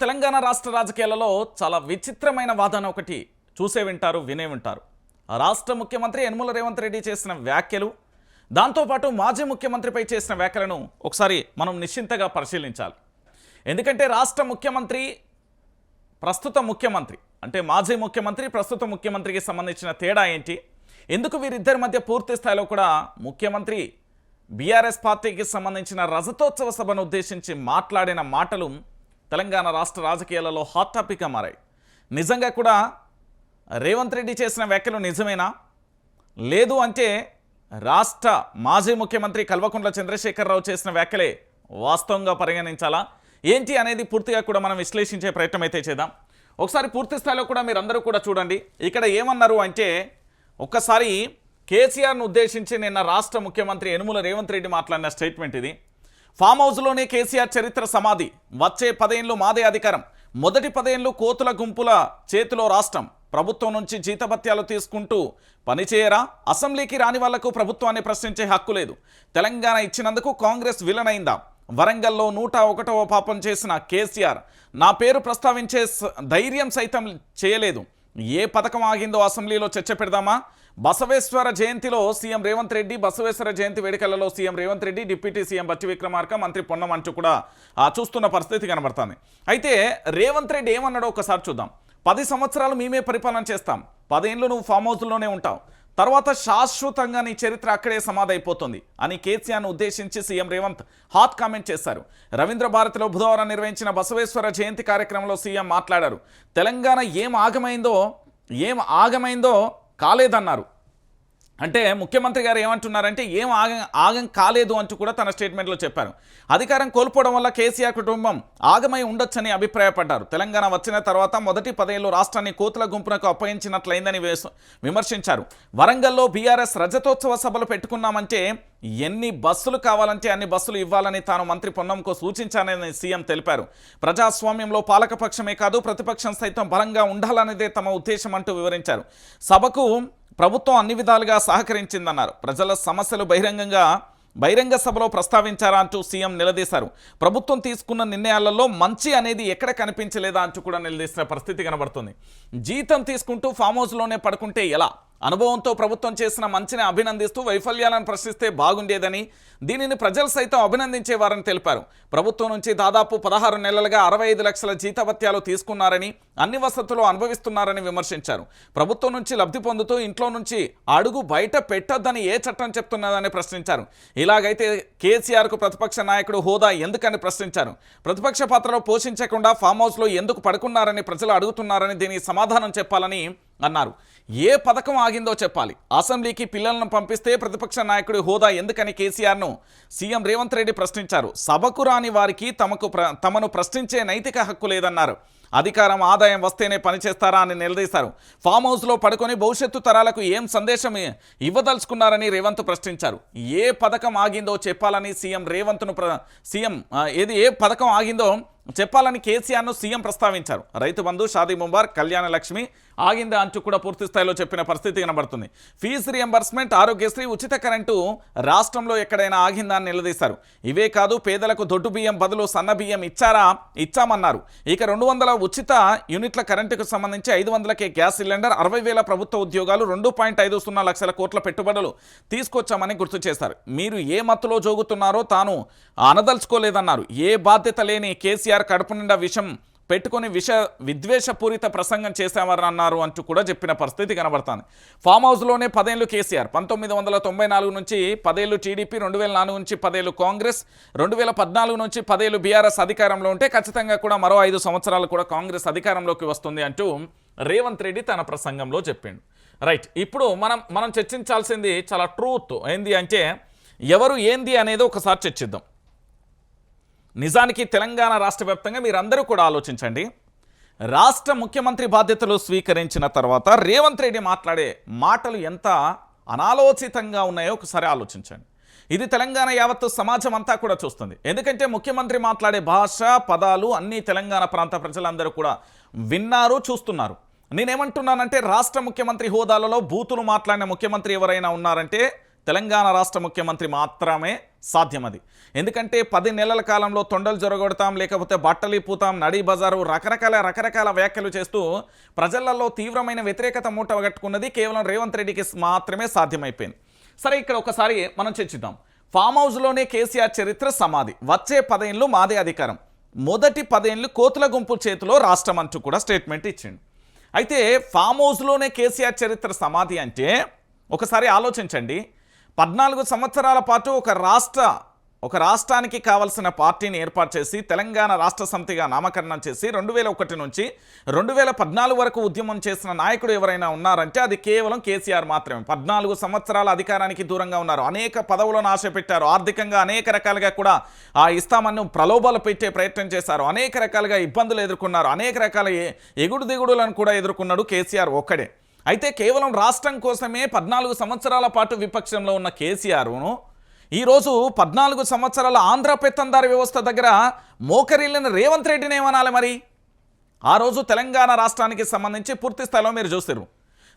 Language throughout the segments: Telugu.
తెలంగాణ రాష్ట్ర రాజకీయాలలో చాలా విచిత్రమైన వాదన ఒకటి చూసే వింటారు వినే వింటారు. రాష్ట్ర ముఖ్యమంత్రి యనమల రేవంత్ రెడ్డి చేసిన వ్యాఖ్యలు దాంతోపాటు మాజీ ముఖ్యమంత్రిపై చేసిన వ్యాఖ్యలను ఒకసారి మనం నిశ్చింతగా పరిశీలించాలి. ఎందుకంటే రాష్ట్ర ముఖ్యమంత్రి ప్రస్తుత ముఖ్యమంత్రి అంటే మాజీ ముఖ్యమంత్రి ప్రస్తుత ముఖ్యమంత్రికి సంబంధించిన తేడా ఏంటి? ఎందుకు వీరిద్దరి మధ్య పూర్తి స్థాయిలో కూడా ముఖ్యమంత్రి బీఆర్ఎస్ పార్టీకి సంబంధించిన రజతోత్సవ సభను ఉద్దేశించి మాట్లాడిన మాటలు తెలంగాణ రాష్ట్ర రాజకీయాలలో హాట్ టాపిక్గా మారాయి. నిజంగా కూడా రేవంత్ రెడ్డి చేసిన వ్యాఖ్యలు నిజమేనా? లేదు అంటే రాష్ట్ర మాజీ ముఖ్యమంత్రి కల్వకుంట్ల చంద్రశేఖరరావు చేసిన వ్యాఖ్యలే వాస్తవంగా పరిగణించాలా? ఏంటి అనేది పూర్తిగా కూడా మనం విశ్లేషించే ప్రయత్నం అయితే చేద్దాం. ఒకసారి పూర్తి స్థాయిలో కూడా మీరందరూ కూడా చూడండి. ఇక్కడ ఏమన్నారు అంటే ఒక్కసారి కేసీఆర్ను ఉద్దేశించి నిన్న రాష్ట్ర ముఖ్యమంత్రి యనుమల రేవంత్ రెడ్డి మాట్లాడిన స్టేట్మెంట్ ఇది. ఫామ్ హౌస్లోనే కేసీఆర్ చరిత్ర సమాధి. వచ్చే పదేళ్ళు మాదే అధికారం. మొదటి పదేళ్ళు కోతుల గుంపుల చేతిలో రాష్ట్రం. ప్రభుత్వం నుంచి జీతభత్యాలు తీసుకుంటూ పనిచేయరా అసెంబ్లీకి రాని వాళ్ళకు ప్రభుత్వాన్ని ప్రశ్నించే హక్కు లేదు. తెలంగాణ ఇచ్చినందుకు కాంగ్రెస్ విలనైందా? వరంగల్లో నూట ఒకటవ పాపం చేసిన కేసీఆర్ నా పేరు ప్రస్తావించే ధైర్యం సైతం చేయలేదు. ఏ పథకం ఆగిందో అసెంబ్లీలో చర్చ పెడదామా? బసవేశ్వర జయంతిలో CM Revanth Reddy Basaveshwara Jayanti వేడుకలలో CM Revanth Reddy deputy CM Bhatti Vikramarka మంత్రి పొన్నం అంటూ కూడా చూస్తున్న పరిస్థితి కనబడుతుంది. అయితే రేవంత్ రెడ్డి ఏమన్నాడో ఒకసారి చూద్దాం. పది సంవత్సరాలు మేమే పరిపాలన చేస్తాం. పదేళ్ళు నువ్వు ఫామ్ హౌస్లోనే ఉంటావు. తర్వాత శాశ్వతంగా నీ చరిత్ర అక్కడే సమాధైపోతుంది అని కేసీఆర్ను ఉద్దేశించి సీఎం రేవంత్ హాట్ కామెంట్ చేశారు. రవీంద్ర భారతిలో బుధవారం నిర్వహించిన బసవేశ్వర జయంతి కార్యక్రమంలో సీఎం మాట్లాడారు. తెలంగాణ ఏం ఆగమైందో ఏం ఆగమైందో కాలేదన్నారు. అంటే ముఖ్యమంత్రి గారు ఏమంటున్నారంటే ఏం ఆగం ఆగం కాలేదు అంటూ కూడా తన స్టేట్మెంట్లో చెప్పారు. అధికారం కోల్పోవడం వల్ల కేసీఆర్ కుటుంబం ఆగమై ఉండొచ్చని అభిప్రాయపడ్డారు. తెలంగాణ వచ్చిన తర్వాత మొదటి పదేళ్ళు రాష్ట్రాన్ని కోతుల గుంపునకు అప్పగించినట్లయిందని వేసు- విమర్శించారు. వరంగల్లో బీఆర్ఎస్ రజతోత్సవ సభలు పెట్టుకున్నామంటే ఎన్ని బస్సులు కావాలంటే అన్ని బస్సులు ఇవ్వాలని తాను మంత్రి పొన్నంకు సూచించానని సీఎం తెలిపారు. ప్రజాస్వామ్యంలో పాలకపక్షమే కాదు ప్రతిపక్షం సైతం బలంగా ఉండాలనేదే తమ ఉద్దేశం అంటూ వివరించారు. సభకు ప్రభుత్వం అన్ని విధాలుగా సహకరించిందన్నారు. ప్రజల సమస్యలు బహిరంగంగా బహిరంగ సభలో ప్రస్తావించారా అంటూ సీఎం నిలదీశారు. ప్రభుత్వం తీసుకున్న నిర్ణయాలలో మంచి అనేది ఎక్కడ కనిపించలేదా అంటూ కూడా నిలదీసిన పరిస్థితి కనబడుతుంది. జీతం తీసుకుంటూ ఫామ్ హౌస్లోనే పడుకుంటే ఎలా? అనుభవంతో ప్రభుత్వం చేసిన మంచిని అభినందిస్తూ వైఫల్యాలను ప్రశ్నిస్తే బాగుండేదని దీనిని ప్రజలు సైతం అభినందించేవారని తెలిపారు. ప్రభుత్వం నుంచి దాదాపు పదహారు నెలలుగా అరవై ఐదు లక్షల జీతభత్యాలు తీసుకున్నారని అన్ని వసతులు అనుభవిస్తున్నారని విమర్శించారు. ప్రభుత్వం నుంచి లబ్ధి పొందుతూ ఇంట్లో నుంచి అడుగు బయట పెట్టొద్దని ఏ చట్టం చెప్తున్నదని ప్రశ్నించారు. ఇలాగైతే కేసీఆర్కు ప్రతిపక్ష నాయకుడు హోదా ఎందుకని ప్రశ్నించారు. ప్రతిపక్ష పాత్రలో పోషించకుండా ఫామ్ హౌస్లో ఎందుకు పడుకున్నారని ప్రజలు అడుగుతున్నారని దీనికి సమాధానం చెప్పాలని అన్నారు. ఏ పథకం ఆగిందో చెప్పాలి. అసెంబ్లీకి పిల్లలను పంపిస్తే ప్రతిపక్ష నాయకుడి హోదా ఎందుకని కేసీఆర్ను సీఎం రేవంత్ రెడ్డి ప్రశ్నించారు. సభకు రాని వారికి తమకు ప్ర- తమను ప్రశ్నించే నైతిక హక్కు లేదన్నారు. అధికారం ఆదాయం వస్తేనే పనిచేస్తారా అని నిలదీశారు. ఫామ్ హౌస్లో పడుకొని భవిష్యత్తు తరాలకు ఏం సందేశం ఇవ్వదలుచుకున్నారని రేవంత్ ప్రశ్నించారు. ఏ పథకం ఆగిందో చెప్పాలని సీఎం రేవంత్ను ప్ర సీఎం ఏది ఏ పథకం ఆగిందో చెప్పాలని కేసీఆర్ను సీఎం ప్రస్తావించారు. రైతు బంధు షాదీ ముంబార్ కళ్యాణ లక్ష్మి ఆగిందా అంటూ కూడా పూర్తి స్థాయిలో చెప్పిన పరిస్థితి కనబడుతుంది. ఫీజు రియంబర్స్మెంట్ ఆరోగ్యశ్రీ ఉచిత కరెంటు రాష్ట్రంలో ఎక్కడైనా ఆగిందా అని నిలదీశారు. ఇవే కాదు పేదలకు దొడ్డు బియ్యం బదులు సన్న బియ్యం ఇచ్చారా? ఇచ్చామన్నారు. ఇక రెండు వందల ఉచిత యూనిట్ల కరెంటుకు సంబంధించి ఐదు వందలకే గ్యాస్ సిలిండర్ అరవై వేల ప్రభుత్వ ఉద్యోగాలు రెండు పాయింట్ ఐదు సున్నా లక్షల కోట్ల పెట్టుబడులు తీసుకొచ్చామని గుర్తు చేశారు. మీరు ఏ మత్తులో జోగుతున్నారో తాను అనదలుచుకోలేదన్నారు. ఏ బాధ్యత లేని కేసీఆర్ కడుపు నిండా విషం పెట్టుకొని విష విద్వేషపూరిత ప్రసంగం చేశామని అన్నారు అంటూ కూడా చెప్పిన పరిస్థితి కనబడుతుంది. ఫామ్ హౌస్లోనే పదేళ్ళు కేసీఆర్ పంతొమ్మిది వందల తొంభై నాలుగు నుంచి పదేళ్ళు టీడీపీ రెండు వేల నాలుగు నుంచి పదేళ్ళు కాంగ్రెస్ రెండు వేల పద్నాలుగు నుంచి పదేళ్ళు బీఆర్ఎస్ అధికారంలో ఉంటే ఖచ్చితంగా కూడా మరో ఐదు సంవత్సరాలు కూడా కాంగ్రెస్ అధికారంలోకి వస్తుంది అంటూ రేవంత్ రెడ్డి తన ప్రసంగంలో చెప్పిండు. రైట్ ఇప్పుడు మనం మనం చర్చించాల్సింది చాలా ట్రూత్ ఏంది అంటే ఎవరు ఏంది అనేది ఒకసారి చర్చిద్దాం. నిజానికి తెలంగాణ రాష్ట్ర వ్యాప్తంగా మీరందరూ కూడా ఆలోచించండి. రాష్ట్ర ముఖ్యమంత్రి బాధ్యతలు స్వీకరించిన తర్వాత రేవంత్ రెడ్డి మాట్లాడే మాటలు ఎంత అనాలోచితంగా ఉన్నాయో ఒకసారి ఆలోచించండి. ఇది తెలంగాణ యావత్తు సమాజం అంతా కూడా చూస్తుంది. ఎందుకంటే ముఖ్యమంత్రి మాట్లాడే భాష పదాలు అన్నీ తెలంగాణ ప్రాంత ప్రజలందరూ కూడా విన్నారు చూస్తున్నారు. నేనేమంటున్నానంటే రాష్ట్ర ముఖ్యమంత్రి హోదాలలో బూతులు మాట్లాడిన ముఖ్యమంత్రి ఎవరైనా ఉన్నారంటే తెలంగాణ రాష్ట్ర ముఖ్యమంత్రి మాత్రమే సాధ్యం అది ఎందుకంటే పది నెలల కాలంలో తొండలు జొరగొడతాం లేకపోతే బట్టలు పూతాం నడి బజారు రకరకాల రకరకాల వ్యాఖ్యలు చేస్తూ ప్రజలలో తీవ్రమైన వ్యతిరేకత మూటగట్టుకున్నది కేవలం రేవంత్ రెడ్డికి మాత్రమే సాధ్యమైపోయింది. సరే ఇక్కడ ఒకసారి మనం చర్చిద్దాం. ఫామ్ హౌస్లోనే కేసీఆర్ చరిత్ర సమాధి. వచ్చే పదేళ్ళు మాదే అధికారం. మొదటి పదేళ్ళు కోతుల గుంపు చేతిలో రాష్ట్రం అంటూ కూడా స్టేట్మెంట్ ఇచ్చిండు. అయితే ఫామ్ హౌస్లోనే కేసీఆర్ చరిత్ర సమాధి అంటే ఒకసారి ఆలోచించండి. పద్నాలుగు సంవత్సరాల పాటు ఒక రాష్ట్ర ఒక రాష్ట్రానికి కావలసిన పార్టీని ఏర్పాటు చేసి తెలంగాణ రాష్ట్ర సమితిగా నామకరణం చేసి రెండు వేల ఒకటి నుంచి రెండు వేల పద్నాలుగు వరకు ఉద్యమం చేసిన నాయకుడు ఎవరైనా ఉన్నారంటే అది కేవలం కేసీఆర్ మాత్రమే. పద్నాలుగు సంవత్సరాల అధికారానికి దూరంగా ఉన్నారు. అనేక పదవులను ఆశ పెట్టారు. ఆర్థికంగా అనేక రకాలుగా కూడా ఆ ఇస్తామన్ను ప్రలోభాలు పెట్టే ప్రయత్నం చేశారు. అనేక రకాలుగా ఇబ్బందులు ఎదుర్కొన్నారు. అనేక రకాల ఎగుడు దిగుడులను కూడా ఎదుర్కొన్నాడు కేసీఆర్ ఒక్కడే. అయితే కేవలం రాష్ట్రం కోసమే పద్నాలుగు సంవత్సరాల పాటు విపక్షంలో ఉన్న కేసీఆర్ను ఈరోజు పద్నాలుగు సంవత్సరాల ఆంధ్ర పెత్తందారి వ్యవస్థ దగ్గర మోకరిల్లిన రేవంత్ రెడ్డిని ఏమనాలి మరి? ఆ రోజు తెలంగాణ రాష్ట్రానికి సంబంధించి పూర్తి స్థాయిలో మీరు చూస్తారు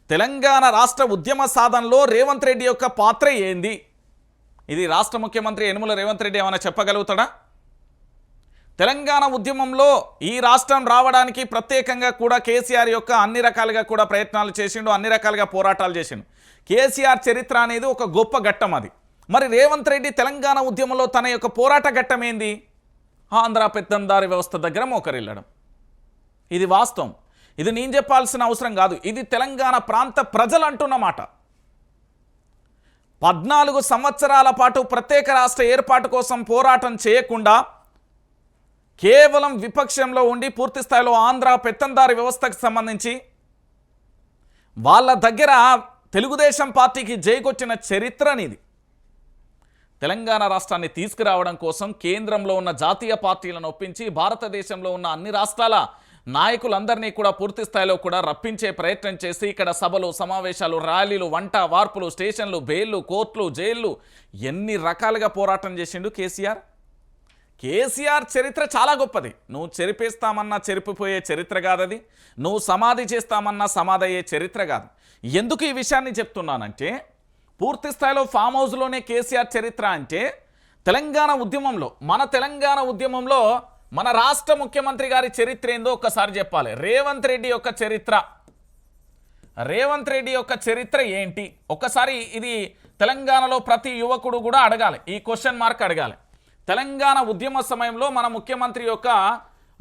తెలంగాణ రాష్ట్ర ఉద్యమ సాధనలో రేవంత్ రెడ్డి యొక్క పాత్ర ఏంది? ఇది రాష్ట్ర ముఖ్యమంత్రి యనుమల రేవంత్ రెడ్డి ఏమైనా చెప్పగలుగుతాడా? తెలంగాణ ఉద్యమంలో ఈ రాష్ట్రం రావడానికి ప్రత్యేకంగా కూడా కేసీఆర్ యొక్క అన్ని రకాలుగా కూడా ప్రయత్నాలు చేసిండు అన్ని రకాలుగా పోరాటాలు చేసిండు. కేసీఆర్ చరిత్ర అనేది ఒక గొప్ప ఘట్టం అది. మరి రేవంత్ రెడ్డి తెలంగాణ ఉద్యమంలో తన యొక్క పోరాట ఘట్టం ఏంది? ఆంధ్ర పెత్తందారి వ్యవస్థ దగ్గర మోకరిల్లడం. ఇది వాస్తవం. ఇది నేను చెప్పాల్సిన అవసరం కాదు. ఇది తెలంగాణ ప్రాంత ప్రజలు అంటున్నమాట పద్నాలుగు సంవత్సరాల పాటు ప్రత్యేక రాష్ట్ర ఏర్పాటు కోసం పోరాటం చేయకుండా కేవలం విపక్షంలో ఉండి పూర్తి స్థాయిలో ఆంధ్ర పెత్తందారి వ్యవస్థకు సంబంధించి వాళ్ళ దగ్గర తెలుగుదేశం పార్టీకి జైకొచ్చిన చరిత్రనిది తెలంగాణ రాష్ట్రాన్ని తీసుకురావడం కోసం కేంద్రంలో ఉన్న జాతీయ పార్టీలను ఒప్పించి భారతదేశంలో ఉన్న అన్ని రాష్ట్రాల నాయకులందరినీ కూడా పూర్తి స్థాయిలో కూడా రప్పించే ప్రయత్నం చేసి ఇక్కడ సభలు సమావేశాలు ర్యాలీలు వంట వార్పులు స్టేషన్లు బెయిల్లు కోర్టులు జైళ్ళు ఎన్ని రకాలుగా పోరాటం చేసిండు కేసీఆర్? కేసీఆర్ చరిత్ర చాలా గొప్పది. నువ్వు చెరిపేస్తామన్నా చెరిపిపోయే చరిత్ర కాదది. నువ్వు సమాధి చేస్తామన్నా సమాధి అయ్యే చరిత్ర కాదు. ఎందుకు ఈ విషయాన్ని చెప్తున్నానంటే పూర్తి స్థాయిలో ఫామ్ హౌస్లోనే కేసీఆర్ చరిత్ర అంటే తెలంగాణ ఉద్యమంలో మన తెలంగాణ ఉద్యమంలో మన రాష్ట్ర ముఖ్యమంత్రి గారి చరిత్ర ఏందో ఒక్కసారి చెప్పాలి. రేవంత్ రెడ్డి యొక్క చరిత్ర. రేవంత్ రెడ్డి యొక్క చరిత్ర ఏంటి? ఒక్కసారి ఇది తెలంగాణలో ప్రతి యువకుడు కూడా అడగాలి. ఈ క్వశ్చన్ మార్క్ అడగాలి. తెలంగాణ ఉద్యమ సమయంలో మన ముఖ్యమంత్రి యొక్క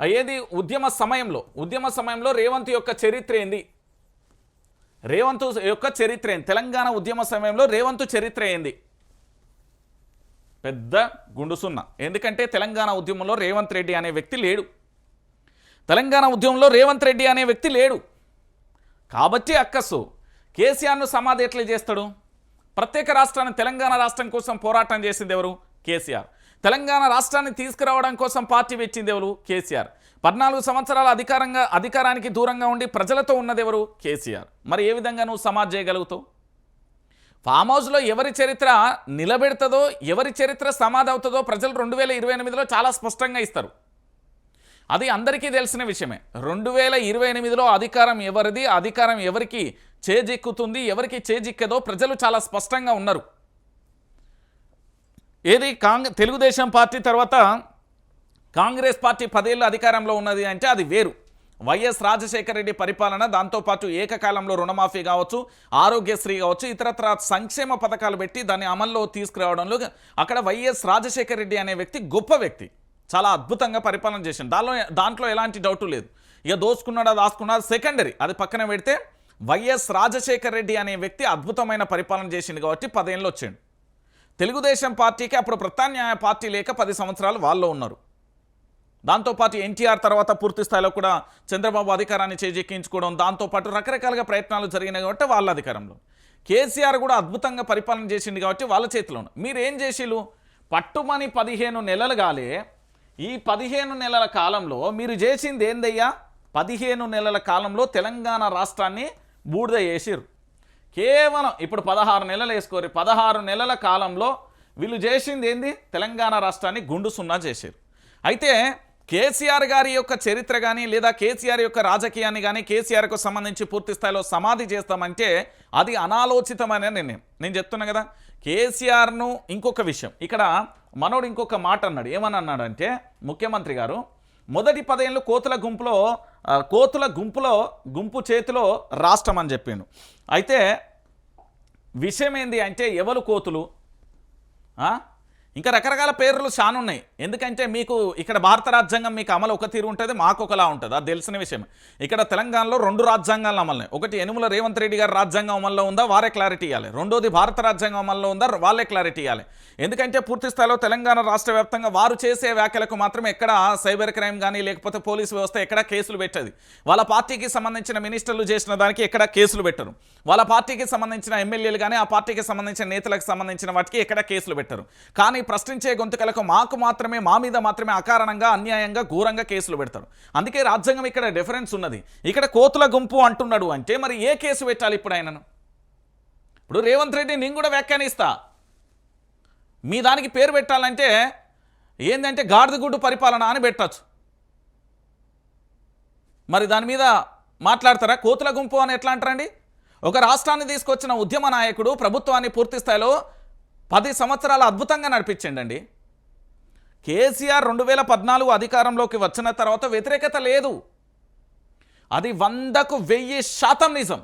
ఏది ఉద్యమ సమయంలో ఉద్యమ సమయంలో రేవంత్ యొక్క చరిత్ర ఏంది? రేవంత్ యొక్క చరిత్ర ఏంది? తెలంగాణ ఉద్యమ సమయంలో రేవంత్ చరిత్ర ఏంది? పెద్ద గుండుసున్న ఎందుకంటే తెలంగాణ ఉద్యమంలో రేవంత్ రెడ్డి అనే వ్యక్తి లేడు. తెలంగాణ ఉద్యమంలో రేవంత్ రెడ్డి అనే వ్యక్తి లేడు. కాబట్టి అక్కసు. కేసీఆర్ను సమాధి ఎట్లా చేస్తాడు? ప్రత్యేక రాష్ట్రాన్ని తెలంగాణ రాష్ట్రం కోసం పోరాటం చేసింది ఎవరు? కేసీఆర్. తెలంగాణ రాష్ట్రాన్ని తీసుకురావడం కోసం పార్టీ పెట్టింది ఎవరు? కేసీఆర్. పద్నాలుగు సంవత్సరాల అధికారంగా అధికారానికి దూరంగా ఉండి ప్రజలతో ఉన్నదెవరు కేసీఆర్. మరి ఏ విధంగా నువ్వు సమాజ్ చేయగలుగుతావు? ఫామ్ హౌస్లో ఎవరి చరిత్ర నిలబెడుతుందో ఎవరి చరిత్ర సమాధవుతుందో ప్రజలు రెండు వేల ఇరవై ఎనిమిదిలో చాలా స్పష్టంగా ఇస్తారు. అది అందరికీ తెలిసిన విషయమే. రెండు వేల ఇరవై ఎనిమిదిలో అధికారం ఎవరిది? అధికారం ఎవరికి చేజిక్కుతుంది? ఎవరికి చేజిక్కదో ప్రజలు చాలా స్పష్టంగా ఉన్నారు. ఏది? కాంగ్ తెలుగుదేశం పార్టీ తర్వాత కాంగ్రెస్ పార్టీ పదేళ్ళు అధికారంలో ఉన్నది అంటే అది వేరు. వైఎస్ రాజశేఖర రెడ్డి పరిపాలన దాంతోపాటు ఏకకాలంలో రుణమాఫీ కావచ్చు ఆరోగ్యశ్రీ కావచ్చు ఇతరత్ర సంక్షేమ పథకాలు పెట్టి దాన్ని అమల్లో తీసుకురావడంలో అక్కడ వైఎస్ రాజశేఖర రెడ్డి అనే వ్యక్తి గొప్ప వ్యక్తి. చాలా అద్భుతంగా పరిపాలన చేసిండు. దానిలో దాంట్లో ఎలాంటి డౌటు లేదు. ఇక దోసుకున్నాడా దాసుకున్నాడా సెకండరీ. అది పక్కన పెడితే వైఎస్ రాజశేఖర రెడ్డి అనే వ్యక్తి అద్భుతమైన పరిపాలన చేసిండు కాబట్టి పదేళ్ళు వచ్చిండు. తెలుగుదేశం పార్టీకి అప్పుడు ప్రత్యామ్నాయ పార్టీ లేక పది సంవత్సరాలు వాళ్ళు ఉన్నారు. దాంతోపాటు ఎన్టీఆర్ తర్వాత పూర్తి స్థాయిలో కూడా చంద్రబాబు అధికారాన్ని చేజెక్కించుకోవడం దాంతోపాటు రకరకాలుగా ప్రయత్నాలు జరిగినాయి కాబట్టి వాళ్ళ అధికారంలో. కేసీఆర్ కూడా అద్భుతంగా పరిపాలన చేసింది కాబట్టి వాళ్ళ చేతిలో ఉంది. మీరు ఏం పట్టుమని పదిహేను నెలలు కాలే ఈ పదిహేను నెలల కాలంలో మీరు చేసింది ఏందయ్యా? పదిహేను నెలల కాలంలో తెలంగాణ రాష్ట్రాన్ని బూడిద చేసిర్రు. కేవలం ఇప్పుడు పదహారు నెలలు వేసుకోరు. పదహారు నెలల కాలంలో వీళ్ళు చేసింది ఏంది? తెలంగాణ రాష్ట్రాన్ని గుండు సున్నా చేశారు. అయితే కేసీఆర్ గారి యొక్క చరిత్ర కానీ లేదా కేసీఆర్ యొక్క రాజకీయాన్ని కానీ కేసీఆర్కు సంబంధించి పూర్తి స్థాయిలో సమాధి చేస్తామంటే అది అనాలోచితమైన నిర్ణయం. నేను చెప్తున్నా కదా కేసీఆర్ను ఇంకొక విషయం. ఇక్కడ మనోడు ఇంకొక మాట అన్నాడు. ఏమని అన్నాడంటే ముఖ్యమంత్రి గారు మొదటి పదేళ్ళు కోతుల గుంపులో కోతుల గుంపులో గుంపు చేతిలో రాష్ట్రం అని చెప్పిండు. అయితే విషయం ఏంది అంటే ఎవరు కోతులు? ఇంకా రకరకాల పేర్లు చాలా ఉన్నాయి. ఎందుకంటే మీకు ఇక్కడ భారత రాజ్యాంగం మీకు అమలు ఒక తీరు ఉంటుంది మాకు ఒకలా ఉంటుంది. అది తెలిసిన విషయం ఇక్కడ తెలంగాణలో రెండు రాజ్యాంగాలు అమలు ఒకటి యనుమల రేవంత్ రెడ్డి గారి రాజ్యాంగం అమల్లో ఉందా? వారే క్లారిటీ ఇవ్వాలి రెండోది భారత రాజ్యాంగం అమల్లో ఉందా? వాళ్ళే క్లారిటీ ఇవ్వాలి ఎందుకంటే పూర్తి స్థాయిలో తెలంగాణ రాష్ట్ర వ్యాప్తంగా వారు చేసే వ్యాఖ్యలకు మాత్రం ఎక్కడ సైబర్ క్రైమ్ కానీ లేకపోతే పోలీసు వ్యవస్థ ఎక్కడ కేసులు పెట్టదు. వాళ్ళ పార్టీకి సంబంధించిన మినిస్టర్లు చేసిన దానికి ఎక్కడ కేసులు పెట్టరు. వాళ్ళ పార్టీకి సంబంధించిన ఎమ్మెల్యేలు కానీ ఆ పార్టీకి సంబంధించిన నేతలకు సంబంధించిన వాటికి ఎక్కడ కేసులు పెట్టరు. కానీ ప్రశ్నించే గొంతుకలకు మాకు మాత్రమే మా మీద మాత్రమే అకారణంగా అన్యాయంగా ఘోరంగా కేసులు పెడతారు. అందుకే రాజ్యాంగం ఇక్కడ డిఫరెన్స్ ఉన్నది. ఇక్కడ కోతుల గుంపు అంటున్నాడు అంటే మరి ఏ కేసు పెట్టాలి ఇప్పుడు ఆయనను? ఇప్పుడు రేవంత్ రెడ్డి నేను కూడా వ్యాఖ్యానిస్తా. మీ దానికి పేరు పెట్టాలంటే ఏంటంటే గాడిదగుడ్డు పరిపాలన అని పెట్టచ్చు. మరి దాని మీద మాట్లాడతారా? కోతుల గుంపు అని ఎట్లా అంటారండి? ఒక రాష్ట్రాన్ని తీసుకొచ్చిన ఉద్యమ నాయకుడు ప్రభుత్వాన్ని పూర్తి స్థాయిలో పది సంవత్సరాలు అద్భుతంగా నడిపించండి కేసీఆర్ రెండు వేల పద్నాలుగు అధికారంలోకి వచ్చిన తర్వాత వ్యతిరేకత లేదు. అది వందకు వెయ్యి శాతం నిజం.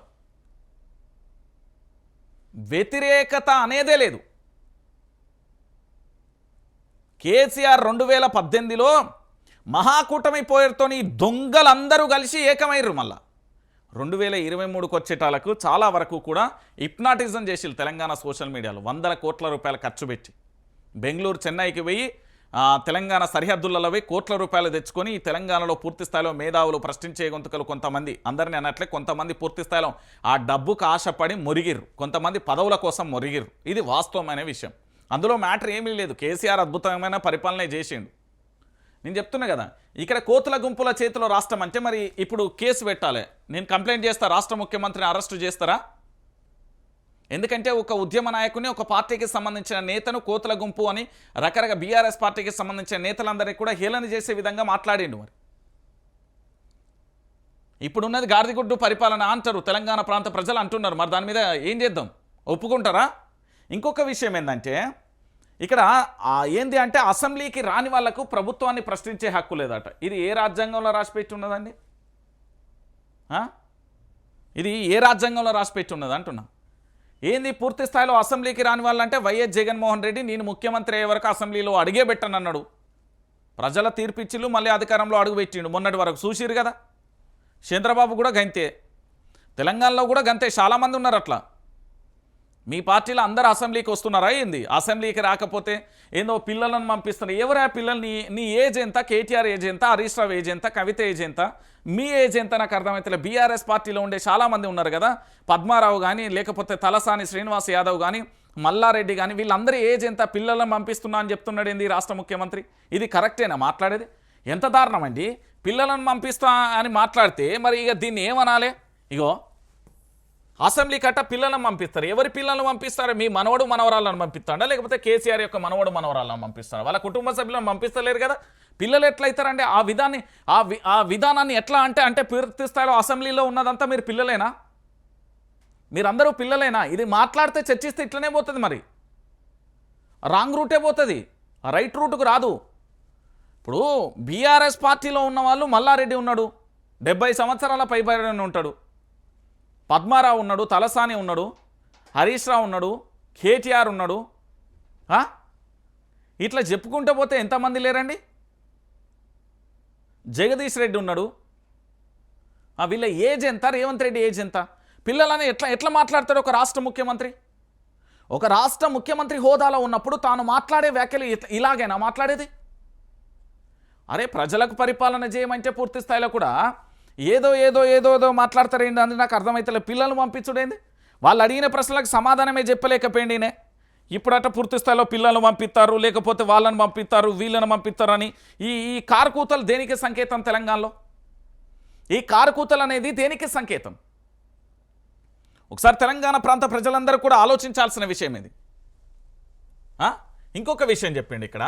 వ్యతిరేకత అనేదే లేదు. కేసీఆర్ రెండు వేల పద్దెనిమిదిలో మహాకూటమి పోయర్తోని దొంగలందరూ కలిసి ఏకమైర్రు మళ్ళా. రెండు వేల ఇరవై మూడుకి వచ్చేటాలకు చాలా వరకు కూడా హిప్నాటిజం చేసి తెలంగాణ సోషల్ మీడియాలో. వందల కోట్ల రూపాయలు ఖర్చు పెట్టి. బెంగళూరు చెన్నైకి పోయి తెలంగాణ సరిహద్దులలో పోయి కోట్ల రూపాయలు తెచ్చుకొని ఈ తెలంగాణలో పూర్తి స్థాయిలో మేధావులు ప్రశ్నించే గొంతుకలు కొంతమంది. అందరిని అన్నట్లే కొంతమంది పూర్తి స్థాయిలో ఆ డబ్బుకు ఆశపడి మొరిగిర్రు. కొంతమంది పదవుల కోసం మురిగిర్రు. ఇది వాస్తవమైన విషయం. అందులో మ్యాటర్ ఏమీ లేదు. కేసీఆర్ అద్భుతమైన పరిపాలనే చేసిండు. నేను చెప్తున్నా కదా ఇక్కడ కోతుల గుంపుల చేతిలో రాష్ట్రం అంటే మరి ఇప్పుడు కేసు పెట్టాలి. నేను కంప్లైంట్ చేస్తా రాష్ట్ర ముఖ్యమంత్రిని అరెస్టు చేస్తారా? ఎందుకంటే ఒక ఉద్యమ నాయకుని ఒక పార్టీకి సంబంధించిన నేతను కోతుల గుంపు అని రకరకాల బీఆర్ఎస్ పార్టీకి సంబంధించిన నేతలందరికీ కూడా హేళన చేసే విధంగా మాట్లాడిండు మరి. ఇప్పుడున్నది గార్దిగుడ్డు పరిపాలన అంటారు తెలంగాణ ప్రాంత ప్రజలు అంటున్నారు. మరి దాని మీద ఏం చేద్దాం? ఒప్పుకుంటారా? ఇంకొక విషయం ఏంటంటే ఇక్కడ ఏంది అంటే అసెంబ్లీకి రాని వాళ్ళకు ప్రభుత్వాన్ని ప్రశ్నించే హక్కు లేదట. ఇది ఏ రాజ్యాంగంలో రాసిపెట్టి ఉన్నదండి ఇది ఏ రాజ్యాంగంలో రాసిపెట్టి ఉన్నది అంటున్నా. ఏంది పూర్తి స్థాయిలో అసెంబ్లీకి రాని వాళ్ళంటే వైఎస్ జగన్మోహన్ రెడ్డి నేను ముఖ్యమంత్రి అయ్యే వరకు అసెంబ్లీలో అడిగే పెట్టనన్నాడు. ప్రజల తీర్పిచ్చిళ్ళు మళ్ళీ అధికారంలో అడుగుపెట్టిండు మొన్నటి వరకు. చూసిరు కదా? చంద్రబాబు కూడా గంతే. తెలంగాణలో కూడా గంతే. చాలామంది ఉన్నారు అట్లా మీ పార్టీలో అందరు అసెంబ్లీకి వస్తున్నారా ఏంది? అసెంబ్లీకి రాకపోతే ఏందో పిల్లలను పంపిస్తున్నారు ఎవరా పిల్లలు? నీ నీ ఏజ్ ఎంత? కేటీఆర్ ఏజ్ ఎంత? హరీష్ రావు ఏజ్ ఎంత? కవిత ఏజ్ ఎంత? మీ ఏజ్ ఎంత నాకు అర్థమైతే బీఆర్ఎస్ పార్టీలో ఉండే చాలామంది ఉన్నారు కదా. పద్మారావు కానీ లేకపోతే తలసాని శ్రీనివాస్ యాదవ్ కానీ మల్లారెడ్డి కానీ వీళ్ళందరి ఏజ్ ఎంత? పిల్లలను పంపిస్తున్నా అని చెప్తున్నాడు ఏంది ఈ రాష్ట్ర ముఖ్యమంత్రి? ఇది కరెక్టేనా మాట్లాడేది? ఎంత దారుణం అండి? పిల్లలను పంపిస్తా అని మాట్లాడితే మరి ఇక దీన్ని ఏమనాలి? ఇగో అసెంబ్లీ కట్ట పిల్లలను పంపిస్తారు. ఎవరి పిల్లలను పంపిస్తారు? మీ మనవడు మనవరాలను పంపిస్తాడా? లేకపోతే కేసీఆర్ యొక్క మనవడు మనవరాలను పంపిస్తారు వాళ్ళ కుటుంబ సభ్యులను పంపిస్తలేరు కదా? పిల్లలు ఎట్లయితారంటే ఆ విధాన్ని ఆ వి ఆ విధానాన్ని ఎట్లా అంటే అంటే పూర్తి స్థాయిలో అసెంబ్లీలో ఉన్నదంతా మీరు పిల్లలేనా? మీరందరూ పిల్లలేనా? ఇది మాట్లాడితే చర్చిస్తే ఇట్లనే పోతుంది మరి. రాంగ్ రూటే పోతుంది. రైట్ రూట్కు రాదు. ఇప్పుడు బీఆర్ఎస్ పార్టీలో ఉన్న వాళ్ళు మల్లారెడ్డి ఉన్నాడు. డెబ్బై సంవత్సరాల పైబడిన ఉంటాడు. పద్మారావు ఉన్నాడు తలసాని ఉన్నాడు హరీష్ రావు ఉన్నాడు కేటీఆర్ ఉన్నాడు. ఇట్లా చెప్పుకుంటూ పోతే ఎంతమంది లేరండి? జగదీష్ రెడ్డి ఉన్నాడు. వీళ్ళ ఏజ్ ఎంత? రేవంత్ రెడ్డి ఏజ్ ఎంత? పిల్లలని ఎట్లా ఎట్లా మాట్లాడతాడు ఒక రాష్ట్ర ముఖ్యమంత్రి? ఒక రాష్ట్ర ముఖ్యమంత్రి హోదాలో ఉన్నప్పుడు తాను మాట్లాడే వ్యాఖ్యలు ఇలాగైనా ఇలాగేనా మాట్లాడేది? అరే ప్రజలకు పరిపాలన చేయమంటే పూర్తి స్థాయిలో కూడా ఏదో ఏదో ఏదో ఏదో మాట్లాడతారేంటి అని నాకు అర్థమవుతలే పిల్లలు పంపించుడేంది? వాళ్ళు అడిగిన ప్రశ్నలకు సమాధానమే చెప్పలేకపోయిండినే. ఇప్పుడట పూర్తి స్థాయిలో పిల్లలను పంపిస్తారు లేకపోతే వాళ్ళని పంపిస్తారు వీళ్ళని పంపిస్తారు అని ఈ ఈ కారుకూతలు దేనికి సంకేతం తెలంగాణలో? ఈ కారుకూతలు అనేది దేనికి సంకేతం? ఒకసారి తెలంగాణ ప్రాంత ప్రజలందరూ కూడా ఆలోచించాల్సిన విషయం ఇది. ఇంకొక విషయం చెప్పండి ఇక్కడ.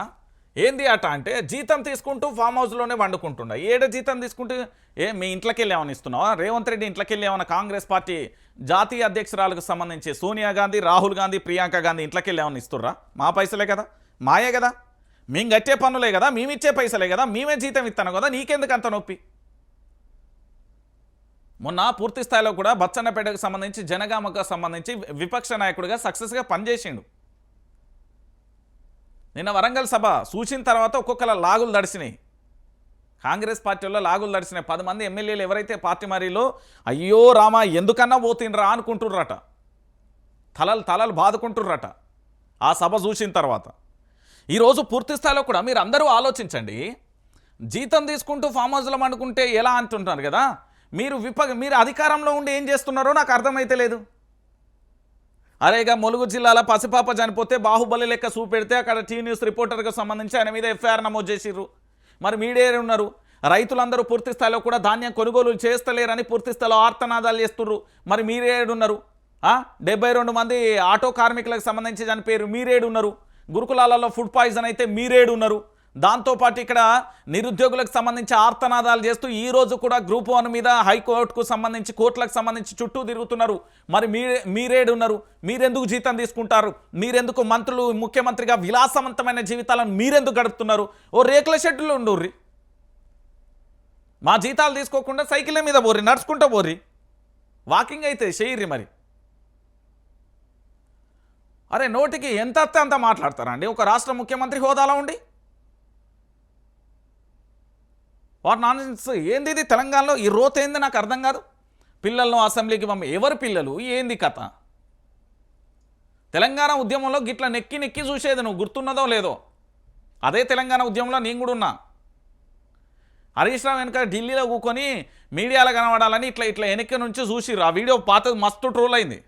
ఏంది అట అంటే జీతం తీసుకుంటూ ఫామ్ హౌస్లోనే వండుకుంటున్నా ఏడ జీతం తీసుకుంటూ? ఏ మీ ఇంట్లోకి వెళ్ళి ఏమైనా ఇస్తున్నావా? రేవంత్ రెడ్డి ఇంట్లోకి వెళ్ళి ఏమైనా కాంగ్రెస్ పార్టీ జాతీయ అధ్యక్షురాలకు సంబంధించి సోనియా గాంధీ రాహుల్ గాంధీ ప్రియాంక గాంధీ ఇంట్లోకి వెళ్ళి ఏమైనా ఇస్తుర్రా? మా పైసలే కదా? మాయే కదా? మేము కట్టే పనులే కదా? మేమిచ్చే పైసలే కదా? మేమే జీతం ఇస్తాను కదా? నీకెందుకు అంత నొప్పి? మొన్న పూర్తి స్థాయిలో కూడా బచ్చన్నపేటకు సంబంధించి జనగామకు సంబంధించి విపక్ష నాయకుడిగా సక్సెస్గా పనిచేసిండు. నిన్న వరంగల్ సభ చూసిన తర్వాత ఒక్కొక్కల లాగులు దడిసినాయి. కాంగ్రెస్ పార్టీలో లాగులు దడిసినాయి. పది మంది ఎమ్మెల్యేలు ఎవరైతే పార్టీ మరీలో అయ్యో రామా ఎందుకన్నా పోతుండ్రా అనుకుంటుర్రట తలలు తలలు బాదుకుంటుర్రట ఆ సభ చూసిన తర్వాత. ఈరోజు పూర్తి స్థాయిలో కూడా మీరు అందరూ ఆలోచించండి. జీతం తీసుకుంటూ ఫామ్ హౌస్లో అనుకుంటే ఎలా అంటుంటున్నారు కదా? మీరు విప మీరు అధికారంలో ఉండి ఏం చేస్తున్నారో నాకు అర్థమైతే లేదు. అరేగా ములుగు జిల్లాలో పసిపాప చనిపోతే బాహుబలి లెక్క చూపెడితే అక్కడ టీ న్యూస్ రిపోర్టర్కి సంబంధించి ఆయన మీద ఎఫ్ఐఆర్ నమోదు చేసిర్రు. మరి మీడియా ఉన్నారు? రైతులందరూ పూర్తి స్థాయిలో కూడా ధాన్యం కొనుగోలు చేస్తలేరని పూర్తి స్థాయిలో ఆర్తనాదాలు చేస్తుర్రు. మరి మీరేడున్నారు డెబ్బై రెండు మంది ఆటో కార్మికులకు సంబంధించి చనిపోయారు మీరేడున్నారు గురుకులాలలో ఫుడ్ పాయిజన్ అయితే మీరేడున్నారు దాంతోపాటు ఇక్కడ నిరుద్యోగులకు సంబంధించి ఆర్తనాదాలు చేస్తూ ఈ రోజు కూడా గ్రూప్ వన్ మీద హైకోర్టుకు సంబంధించి కోర్టులకు సంబంధించి చుట్టూ తిరుగుతున్నారు. మరి మీరే మీరేడు ఉన్నారు మీరెందుకు జీతం తీసుకుంటారు? మీరెందుకు మంత్రులు ముఖ్యమంత్రిగా విలాసవంతమైన జీవితాలను మీరెందుకు గడుపుతున్నారు? ఓ రేకుల షెడ్యూల్ ఉండుర్రి. మా జీతాలు తీసుకోకుండా సైకిళ్ళ మీద పోర్రి నడుచుకుంటూ పోర్రి. వాకింగ్ అయితే చేయర్రి మరి. అరే నోటికి ఎంత అంత మాట్లాడతారా ఒక రాష్ట్ర ముఖ్యమంత్రి హోదాలో ఉండి వాట్ నాన్ ఏంది ఇది తెలంగాణలో? ఈ రోత ఏంది నాకు అర్థం కాదు. పిల్లలను అసెంబ్లీకి పంపి ఎవరు పిల్లలు? ఏంది కథ? తెలంగాణ ఉద్యమంలో గిట్ల నెక్కి నెక్కి చూసేది నువ్వు గుర్తున్నదో లేదో? అదే తెలంగాణ ఉద్యమంలో నేను కూడా ఉన్నా. హరీష్ రావు వెనక ఢిల్లీలో కూకొని మీడియాలో కనబడాలని ఇట్లా ఇట్లా వెనక్కి నుంచి చూసిర్రు. ఆ వీడియో పాత మస్తు ట్రోల్ అయింది.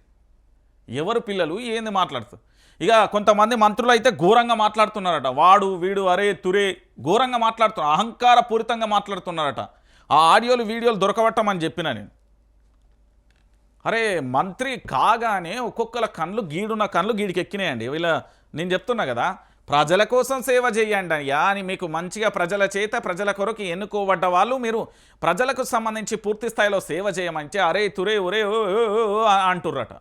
ఎవరు పిల్లలు? ఏంది మాట్లాడుతూ? ఇక కొంతమంది మంత్రులు అయితే ఘోరంగా మాట్లాడుతున్నారట. వాడు వీడు అరే తురే ఘోరంగా మాట్లాడుతున్నారు అహంకార పూరితంగా మాట్లాడుతున్నారట. ఆ ఆడియోలు వీడియోలు దొరకబట్టమని చెప్పిన నేను. అరే మంత్రి కాగానే ఒక్కొక్కల కళ్ళు గీడున్న కళ్ళు గీడికి ఎక్కినాయండి వీళ్ళ నేను చెప్తున్నా కదా ప్రజల కోసం సేవ చేయండి అయ్యా అని మీకు మంచిగా ప్రజల చేత ప్రజల కొరకు ఎన్నుకోబడ్డ వాళ్ళు మీరు ప్రజలకు సంబంధించి పూర్తి స్థాయిలో సేవ చేయమంటే అరే తురే ఒరే అంటుర్రట.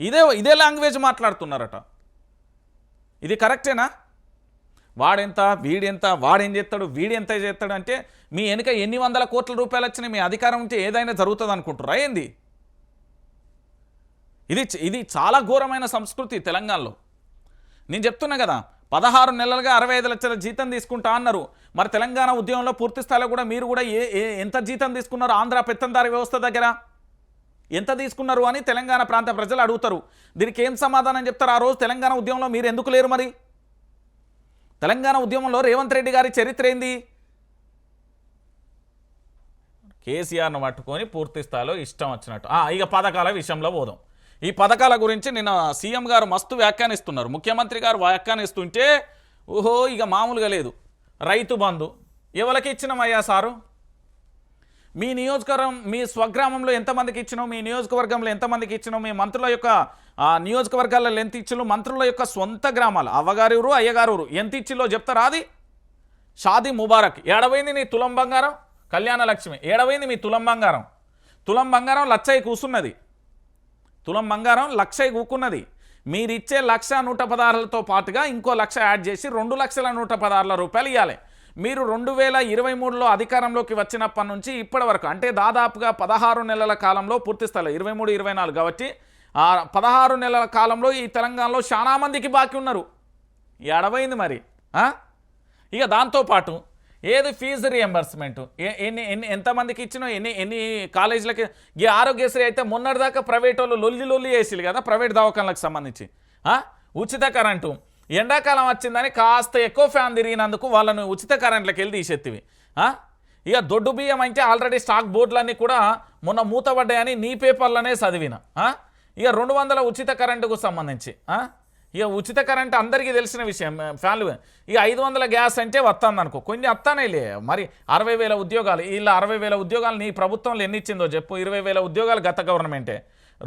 ఇదే ఇదే లాంగ్వేజ్ మాట్లాడుతున్నారట. ఇది కరెక్టేనా? వాడెంత వీడెంత వాడేం చేస్తాడు వీడెంత చేస్తాడు అంటే మీ వెనుక ఎన్ని వందల కోట్ల రూపాయలు వచ్చినాయి మీ అధికారం ఉంటే ఏదైనా జరుగుతుంది అనుకుంటారా ఏంది? ఇది ఇది చాలా ఘోరమైన సంస్కృతి తెలంగాణలో. నేను చెప్తున్నా కదా పదహారు నెలలుగా అరవై ఐదు లక్షల జీతం తీసుకుంటా అన్నారు. మరి తెలంగాణ ఉద్యమంలో పూర్తి స్థాయిలో కూడా మీరు కూడా ఏ ఏ- ఎంత జీతం తీసుకున్నారు ఆంధ్ర పెత్తందారి వ్యవస్థ దగ్గర? ఎంత తీసుకున్నారు అని తెలంగాణ ప్రాంత ప్రజలు అడుగుతారు. దీనికి ఏం సమాధానం చెప్తారు ఆ రోజు తెలంగాణ ఉద్యమంలో మీరు ఎందుకు లేరు మరి? తెలంగాణ ఉద్యమంలో రేవంత్ రెడ్డి గారి చరిత్ర ఏంది? కేసీఆర్ను పట్టుకొని పూర్తి స్థాయిలో ఇష్టం వచ్చినట్టు. ఇక పథకాల విషయంలో పోదాం. ఈ పథకాల గురించి నిన్న సీఎం గారు మస్తు వ్యాఖ్యానిస్తున్నారు. ముఖ్యమంత్రి గారు వ్యాఖ్యానిస్తుంటే ఓహో ఇక మామూలుగా లేదు. రైతు బంధు. ఎవరికి ఇచ్చినమయ్యా సారు? మీ నియోజకవర్గం మీ స్వగ్రామంలో ఎంతమందికి ఇచ్చినావు? మీ నియోజకవర్గంలో ఎంతమందికి ఇచ్చినావు? మీ మంత్రుల యొక్క నియోజకవర్గాలలో ఎంత ఇచ్చినో మంత్రుల యొక్క సొంత గ్రామాలు అవ్వగారి ఊరు అయ్యగారు ఊరు ఎంత ఇచ్చిలో చెప్తారా అది? షాదీ ముబారక్ ఏడవైంది నీ తులం బంగారం? కళ్యాణ లక్ష్మి ఏడవైంది మీ తులం బంగారం? తులం బంగారం లచ్చయ్య కూసున్నది. తులం బంగారం లక్షయ్య కూకున్నది. మీరిచ్చే లక్ష నూట పదహారులతో పాటుగా ఇంకో లక్ష యాడ్ చేసి రెండు లక్షల నూట పదహారుల రూపాయలు ఇవ్వాలి మీరు రెండు వేల ఇరవై మూడులో అధికారంలోకి వచ్చినప్పటి నుంచి ఇప్పటి వరకు అంటే దాదాపుగా పదహారు నెలల కాలంలో పూర్తి స్థాయిలో ఇరవై మూడు ఇరవై నాలుగు కాబట్టి పదహారు నెలల కాలంలో ఈ తెలంగాణలో చాలామందికి బాకీ ఉన్నారు. ఎడవైంది మరి ఇక దాంతోపాటు ఏది ఫీజు రియంబర్స్మెంట్ ఎన్ని ఎన్ని ఎంతమందికి ఇచ్చినో ఎన్ని ఎన్ని కాలేజీలకి ఈ ఆరోగ్యశ్రీ అయితే మొన్నటిదాకా ప్రైవేట్ వాళ్ళు లొల్లి లొల్లి వేసిరు కదా ప్రైవేట్ దవాఖానలకు సంబంధించి ఉచిత కరెంటు ఎండాకాలం వచ్చిందని కాస్త ఎక్కువ ఫ్యాన్ తిరిగినందుకు వాళ్ళను ఉచిత కరెంట్లకు వెళ్ళి తీసేత్తివి. ఇక దొడ్డు బియ్యం అంటే ఆల్రెడీ స్టాక్ బోర్డులన్నీ కూడా మొన్న మూతపడ్డాయని నీ పేపర్లోనే చదివిన. ఇక రెండు వందల ఉచిత కరెంటుకు సంబంధించి. ఇక ఉచిత కరెంట్ అందరికీ తెలిసిన విషయం ఫ్యాన్లు. ఇక ఐదు వందల గ్యాస్ అంటే వస్తుంది అనుకో కొన్ని వస్తానేలే మరి అరవై వేల ఉద్యోగాలు ఇలా అరవై వేల ఉద్యోగాలు నీ ప్రభుత్వంలో ఎన్ని ఇచ్చిందో చెప్పు. ఇరవై వేల ఉద్యోగాలు గత గవర్నమెంటే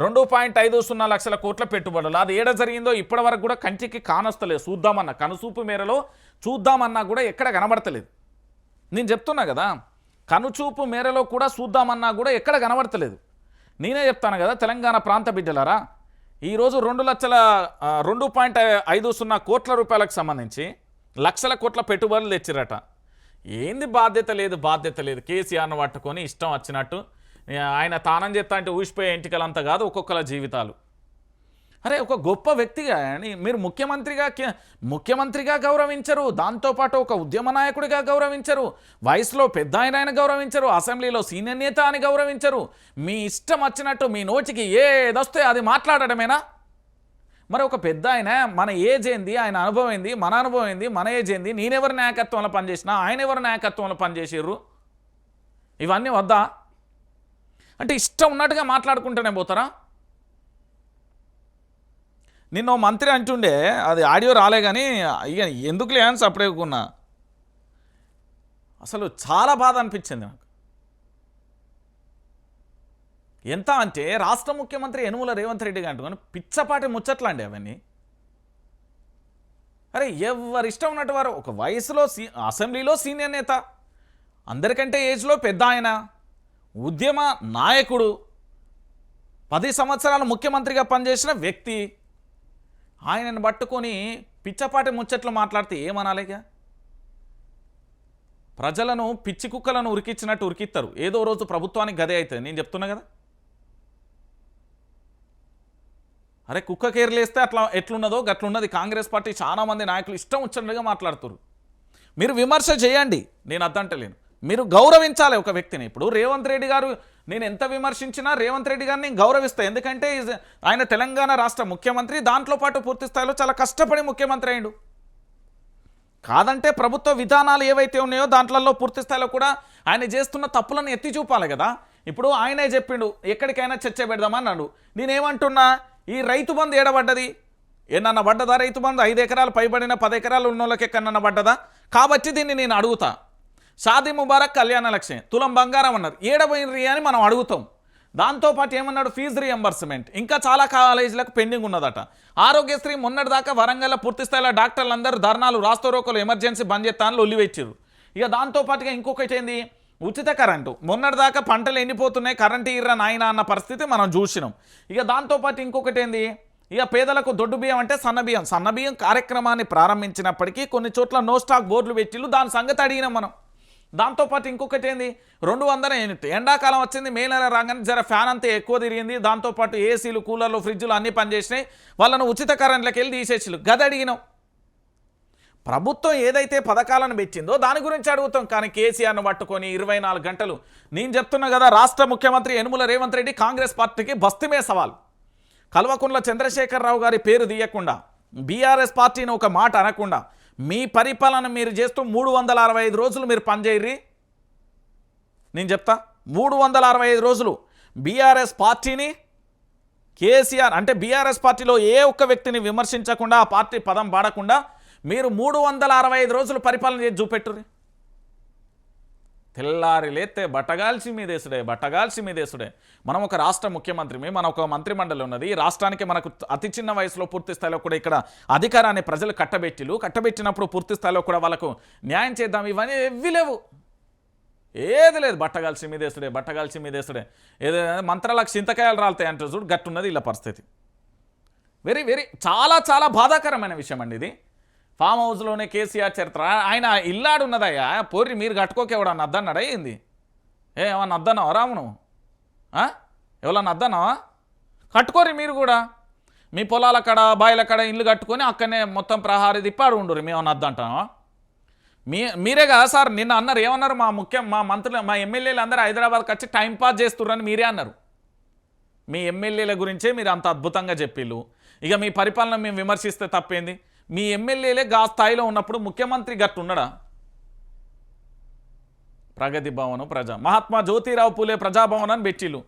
రెండు పాయింట్ ఐదు సున్నా లక్షల కోట్ల పెట్టుబడులు. అది ఏడ జరిగిందో ఇప్పటి వరకు కూడా కంటికి కానొస్తలేదు. చూద్దామన్న కనుసూపు మేరలో చూద్దామన్నా కూడా ఎక్కడ కనబడతలేదు. నేను చెప్తున్నా కదా కనుచూపు మేరలో కూడా చూద్దామన్నా కూడా ఎక్కడ కనబడతలేదు. నేనే చెప్తాను కదా తెలంగాణ ప్రాంత బిడ్డలారా ఈరోజు రెండు లక్షల రెండు పాయింట్ ఐదు సున్నా కోట్ల రూపాయలకు సంబంధించి లక్షల కోట్ల పెట్టుబడులు తెచ్చిరట. ఏంది బాధ్యత లేదు బాధ్యత లేదు. కేసీఆర్ను పట్టుకొని ఇష్టం వచ్చినట్టు ఆయన తానం చేస్తా అంటే ఊసిపోయే ఎంటికలంతా కాదు ఒక్కొక్కల జీవితాలు. అరే ఒక గొప్ప వ్యక్తిగా అని మీరు ముఖ్యమంత్రిగా ముఖ్యమంత్రిగా గౌరవించరు దాంతోపాటు ఒక ఉద్యమ నాయకుడిగా గౌరవించరు వయసులో పెద్ద ఆయన ఆయన గౌరవించరు అసెంబ్లీలో సీనియర్ నేత అని గౌరవించరు. మీ ఇష్టం వచ్చినట్టు మీ నోటికి ఏదొస్తే అది మాట్లాడడమేనా? మరి ఒక పెద్ద ఆయన మన ఏజ్ ఏంది ఆయన అనుభవం ఏంది మన అనుభవం ఏంది మన ఏజ్ ఏంది నేనెవరి నాయకత్వంలో పనిచేసినా ఆయన ఎవరి నాయకత్వంలో పనిచేసిర్రు? ఇవన్నీ వద్దా? అంటే ఇష్టం ఉన్నట్టుగా మాట్లాడుకుంటూనే పోతారా? నిన్న మంత్రి అంటుండే అది ఆడియో రాలే కానీ ఇక ఎందుకు లేని సపరేకున్నా అసలు చాలా బాధ అనిపించింది నాకు. ఎంత అంటే రాష్ట్ర ముఖ్యమంత్రి యనుమల రేవంత్ రెడ్డి అంటుకొని పిచ్చపాటి ముచ్చట్లండి అవన్నీ. అరే ఎవరి ఇష్టం ఉన్నట్టు వారు ఒక వయసులో సీ అసెంబ్లీలో సీనియర్ నేత. అందరికంటే ఏజ్లో పెద్ద ఆయన. ఉద్యమ నాయకుడు పది సంవత్సరాలు ముఖ్యమంత్రిగా పనిచేసిన వ్యక్తి. ఆయనను పట్టుకొని పిచ్చపాటి ముచ్చట్లు మాట్లాడితే ఏమనాలిగా ప్రజలను పిచ్చి కుక్కలను ఉరికిచ్చినట్టు ఉరికిస్తారు ఏదో రోజు ప్రభుత్వానికి గదే అవుతుంది నేను చెప్తున్నా కదా. అరే కుక్క కేర్లేస్తే అట్లా ఎట్లున్నదో గట్లున్నది కాంగ్రెస్ పార్టీ చాలా మంది నాయకులు ఇష్టం వచ్చినట్టుగా మాట్లాడుతున్నారు మీరు విమర్శ చేయండి. నేను అద్దంటలేను. మీరు గౌరవించాలి ఒక వ్యక్తిని. ఇప్పుడు రేవంత్ రెడ్డి గారు నేను ఎంత విమర్శించినా రేవంత్ రెడ్డి గారిని నేను గౌరవిస్తాను ఎందుకంటే ఆయన తెలంగాణ రాష్ట్ర ముఖ్యమంత్రి దాంట్లో పాటు పూర్తి స్థాయిలో చాలా కష్టపడి ముఖ్యమంత్రి అయ్యాడు. కాదంటే ప్రభుత్వ విధానాలు ఏవైతే ఉన్నాయో దాంట్లలో పూర్తి స్థాయిలో కూడా ఆయన చేస్తున్న తప్పులను ఎత్తి చూపాలి కదా. ఇప్పుడు ఆయనే చెప్పిండు ఎక్కడికైనా చర్చ పెడదామన్నాడు నేనేమంటున్నా ఈ రైతు బంధు ఏడబడ్డది? ఏనన్నా పడ్డదా రైతు బంధు? ఐదు ఎకరాలు పైబడిన పది ఎకరాలు ఉన్న వాళ్ళకి ఎక్కడన్నా పడ్డదా? కాబట్టి దీన్ని నేను అడుగుతా. సాది ముబారక్ కళ్యాణ లక్ష్మి తులం బంగారం అన్నారు. ఏడబోయినరి అని మనం అడుగుతాం. దాంతోపాటు ఏమన్నాడు? Fee reimbursement. ఇంకా చాలా కాలేజీలకు పెండింగ్ ఉన్నదట. ఆరోగ్యశ్రీ మొన్నటిదాకా వరంగల్ పూర్తి స్థాయిలో డాక్టర్లు అందరూ ధర్నాలు రాస్తోరోకలు ఎమర్జెన్సీ బంద్ చేస్తానని ఒల్లివెచ్చారు ఇక దాంతోపాటుగా ఇంకొకటి ఏంది? ఉచిత కరెంటు. మొన్నటిదాకా పంటలు ఎండిపోతున్నాయి కరెంటు ఇర్రా నాయన అన్న పరిస్థితి మనం చూసినాం. ఇక దాంతోపాటు ఇంకొకటి ఏంది? ఇక పేదలకు దొడ్డు బియ్యం అంటే సన్న బియ్యం. సన్న బియ్యం కార్యక్రమాన్ని ప్రారంభించినప్పటికీ కొన్ని చోట్ల నో స్టాక్ బోర్డులు పెట్టిళ్ళు. దాని సంగతి అడిగినాం మనం. దాంతోపాటు ఇంకొకటి ఏంది? రెండు వందల యూనిట్. ఎండాకాలం వచ్చింది మే నెల రాగానే జర ఫ్యాన్ అంతా ఎక్కువ తిరిగింది. దాంతోపాటు ఏసీలు కూలర్లు ఫ్రిడ్జ్లు అన్నీ పనిచేసినాయి. వాళ్ళను ఉచిత కరెంట్లకు వెళ్ళి తీసేసిలు గది అడిగినాం. ప్రభుత్వం ఏదైతే పథకాలను పెట్టిందో దాని గురించి అడుగుతాం. కానీ కేసీఆర్ను పట్టుకొని ఇరవై నాలుగు గంటలు. నేను చెప్తున్నా కదా రాష్ట్ర ముఖ్యమంత్రి యనుమల రేవంత్ రెడ్డి కాంగ్రెస్ పార్టీకి బస్తిమే సవాల్. కల్వకుంట్ల చంద్రశేఖరరావు గారి పేరు తీయకుండా బీఆర్ఎస్ పార్టీని ఒక మాట అనకుండా మీ పరిపాలన మీరు చేస్తూ మూడు వందల అరవై ఐదు రోజులు మీరు పనిచేయర్రి. నేను చెప్తా మూడు వందల అరవై ఐదు రోజులు బీఆర్ఎస్ పార్టీని కేసీఆర్ అంటే బీఆర్ఎస్ పార్టీలో ఏ ఒక్క వ్యక్తిని విమర్శించకుండా ఆ పార్టీ పదం పాడకుండా మీరు మూడు వందల అరవై ఐదు రోజులు పరిపాలన చేసి చూపెట్టుర్రీ. తెల్లారి లేతే బట్టగాల్సి మీదేసుడే బట్టగాల్సి మీదేసుడే. మనం ఒక రాష్ట్ర ముఖ్యమంత్రి మన ఒక మంత్రిమండలి ఉన్నది. ఈ రాష్ట్రానికి మనకు అతి చిన్న వయసులో పూర్తి స్థాయిలో కూడా ఇక్కడ అధికారాన్ని ప్రజలు కట్టబెట్టిలు కట్టబెట్టినప్పుడు పూర్తి స్థాయిలో కూడా వాళ్ళకు న్యాయం చేద్దాం. ఇవన్నీ ఎవ్వి లేవు. ఏది లేదు. బట్టగాల్సి మీదేసుడే బట్టగాల్సి మీదేసుడే. ఏదో మంత్రాలకు చింతకాయలు రాలుతాయి అంటే చూడు. గట్టున్నది ఇలా పరిస్థితి. వెరీ వెరీ చాలా చాలా బాధాకరమైన విషయం అండి ఇది. ఫామ్ హౌస్లోనే కేసీఆర్ చరిత్ర. ఆయన ఇల్లాడు ఉన్నదయ్యా పోరి మీరు కట్టుకోక ఎవడన్నా అద్దన్నాడా ఏంది? ఏ ఏమన్నా అద్దన్నావా రామును? ఎవరన్నా అద్దన్నావా? కట్టుకోరి మీరు కూడా. మీ పొలాల కడ బాయిల కడ ఇల్లు కట్టుకొని అక్కడనే మొత్తం ప్రహారీ తిప్పాడు ఉండురు మేమన్నా అద్దంటావా మీ మీరే కదా సార్ నిన్న అన్నారు. ఏమన్నారు? మా ముఖ్యం మా మంత్రులు మా ఎమ్మెల్యేలు అందరూ హైదరాబాద్కి వచ్చి టైం పాస్ మీరే అన్నారు. మీ ఎమ్మెల్యేల గురించే మీరు అంత అద్భుతంగా చెప్పిళ్ళు. ఇక మీ పరిపాలన మేము విమర్శిస్తే తప్పేంది? మీ ఎమ్మెల్యేలే గా స్థాయిలో ఉన్నప్పుడు ముఖ్యమంత్రి గట్టు ఉండడా ప్రగతి భవనం ప్రజా మహాత్మా జ్యోతిరావు పూలే ప్రజాభవనాన్ని అని పెట్టిళ్ళు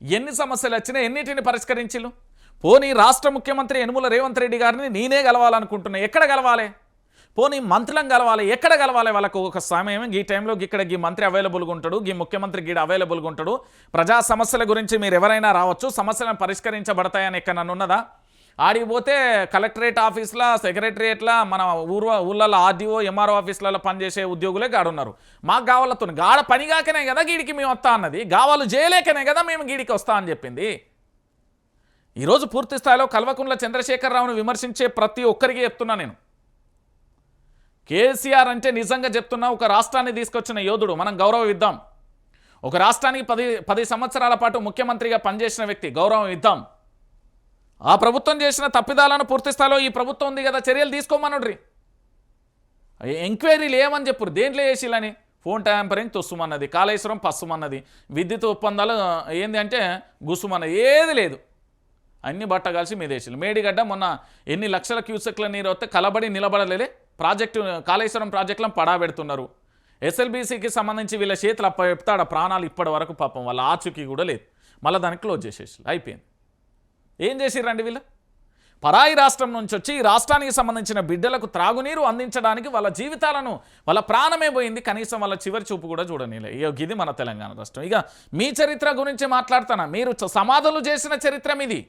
ఎన్ని సమస్యలు వచ్చినా ఎన్నిటిని పరిష్కరించిళ్ళు పోనీ రాష్ట్ర ముఖ్యమంత్రి యనుమల రేవంత్ రెడ్డి గారిని నేనే గెలవాలనుకుంటున్నా ఎక్కడ గెలవాలి? పోనీ మంత్రులను కలవాలి ఎక్కడ కలవాలి వాళ్ళకు ఒక సమయం? ఈ టైంలో ఇక్కడ ఈ మంత్రి అవైలబుల్గా ఉంటాడు ఈ ముఖ్యమంత్రి గీడ అవైలబుల్గా ఉంటాడు. ప్రజా సమస్యల గురించి మీరు ఎవరైనా రావచ్చు సమస్యలను పరిష్కరించబడతాయని ఎక్కడ నన్నున్నదా? ఆడికి పోతే కలెక్టరేట్ ఆఫీస్లో సెక్రటరియట్లో మన ఊరు ఊళ్ళలో ఆర్డీఓ ఎంఆర్ఓ ఆఫీసులలో పనిచేసే ఉద్యోగులే గాడున్నారు. మాకు కావాలతో గాడ పనిగాకనే కదా గీడికి మేము వస్తా అన్నది. గావాలు చేయలేకనే కదా మేము గీడికి వస్తా అని చెప్పింది. ఈరోజు పూర్తి స్థాయిలో కల్వకుంట్ల చంద్రశేఖరరావును విమర్శించే ప్రతి ఒక్కరికి చెప్తున్నా నేను. కేసీఆర్ అంటే నిజంగా చెప్తున్నా ఒక రాష్ట్రాన్ని తీసుకొచ్చిన యోధుడు. మనం గౌరవం ఇద్దాం ఒక రాష్ట్రానికి పది పది సంవత్సరాల పాటు ముఖ్యమంత్రిగా పనిచేసిన వ్యక్తి. గౌరవం ఇద్దాం ఆ ప్రభుత్వం చేసిన తప్పిదాలను పూర్తి స్థాయిలో ఈ ప్రభుత్వం ఉంది కదా చర్యలు తీసుకోమనుడ్రి. ఎంక్వైరీలు ఏమని చెప్పు దేంట్లో వేసిలని ఫోన్ ట్యాంపరింగ్ తొస్సుమన్నది కాళేశ్వరం పస్సుమన్నది విద్యుత్ ఒప్పందాలు ఏంది అంటే గుసుమన్నది ఏది లేదు. అన్ని బట్ట కలిసి మీదేసారు మేడిగడ్డ మొన్న ఎన్ని లక్షల క్యూసెక్ల నీరు వస్తే కలబడి నిలబడలేదే? ప్రాజెక్టు కాళేశ్వరం ప్రాజెక్టులను పడాబెడుతున్నారు ఎస్ఎల్బీసీకి సంబంధించి వీళ్ళ చేతులు అప్ప చెప్తాడు ప్రాణాలు ఇప్పటి వరకు పాపం వాళ్ళ ఆచూకీ కూడా లేదు. మళ్ళీ దాన్ని క్లోజ్ చేసేసి అయిపోయింది. ఏం చేసిరండి వీళ్ళు? పరాయి రాష్ట్రం నుంచి వచ్చి ఈ రాష్ట్రానికి సంబంధించిన బిడ్డలకు త్రాగునీరు అందించడానికి వాళ్ళ జీవితాలను వాళ్ళ ప్రాణమే పోయింది. కనీసం వాళ్ళ చివరి చూపు కూడా చూడనీలే. ఇక ఇది మన తెలంగాణ రాష్ట్రం. ఇక మీ చరిత్ర గురించి మాట్లాడుతానా? మీరు సమాధులు చేసిన చరిత్ర మీది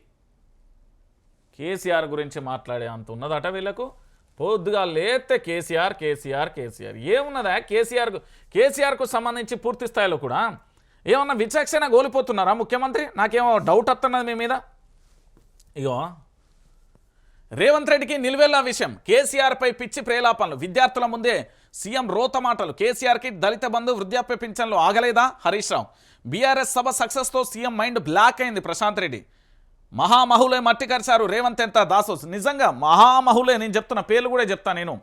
కేసీఆర్ గురించి మాట్లాడే అంత ఉన్నదట వీళ్ళకు? పొద్దుగా లేతే కేసీఆర్ కేసీఆర్ కేసీఆర్. ఏమున్నదా? కేసీఆర్కు కేసీఆర్కు సంబంధించి పూర్తి స్థాయిలో కూడా ఏమన్నా విచక్షణ కోల్పోతున్నారా ముఖ్యమంత్రి? నాకేమో డౌట్ వస్తున్నది మీ మీద. ఇగో. రేవంత్ రెడ్డికి నిలువెల్లా విషయం. కేసీఆర్పై పిచ్చి ప్రేలాపనలు. విద్యార్థుల ముందే సీఎం రోత మాటలు. కేసీఆర్కి దళిత బంధు వృద్ధాప్య పింఛన్లు ఆగలేదా? హరీష్ రావు. బీఆర్ఎస్ సభ సక్సెస్తో సీఎం మైండ్ బ్లాక్ అయింది ప్రశాంత్ రెడ్డి. మహామహులే మట్టి కరిచారు రేవంత్ ఎంత దాసోస్. నిజంగా మహామహులే నేను చెప్తున్న పేర్లు కూడా చెప్తా నేను.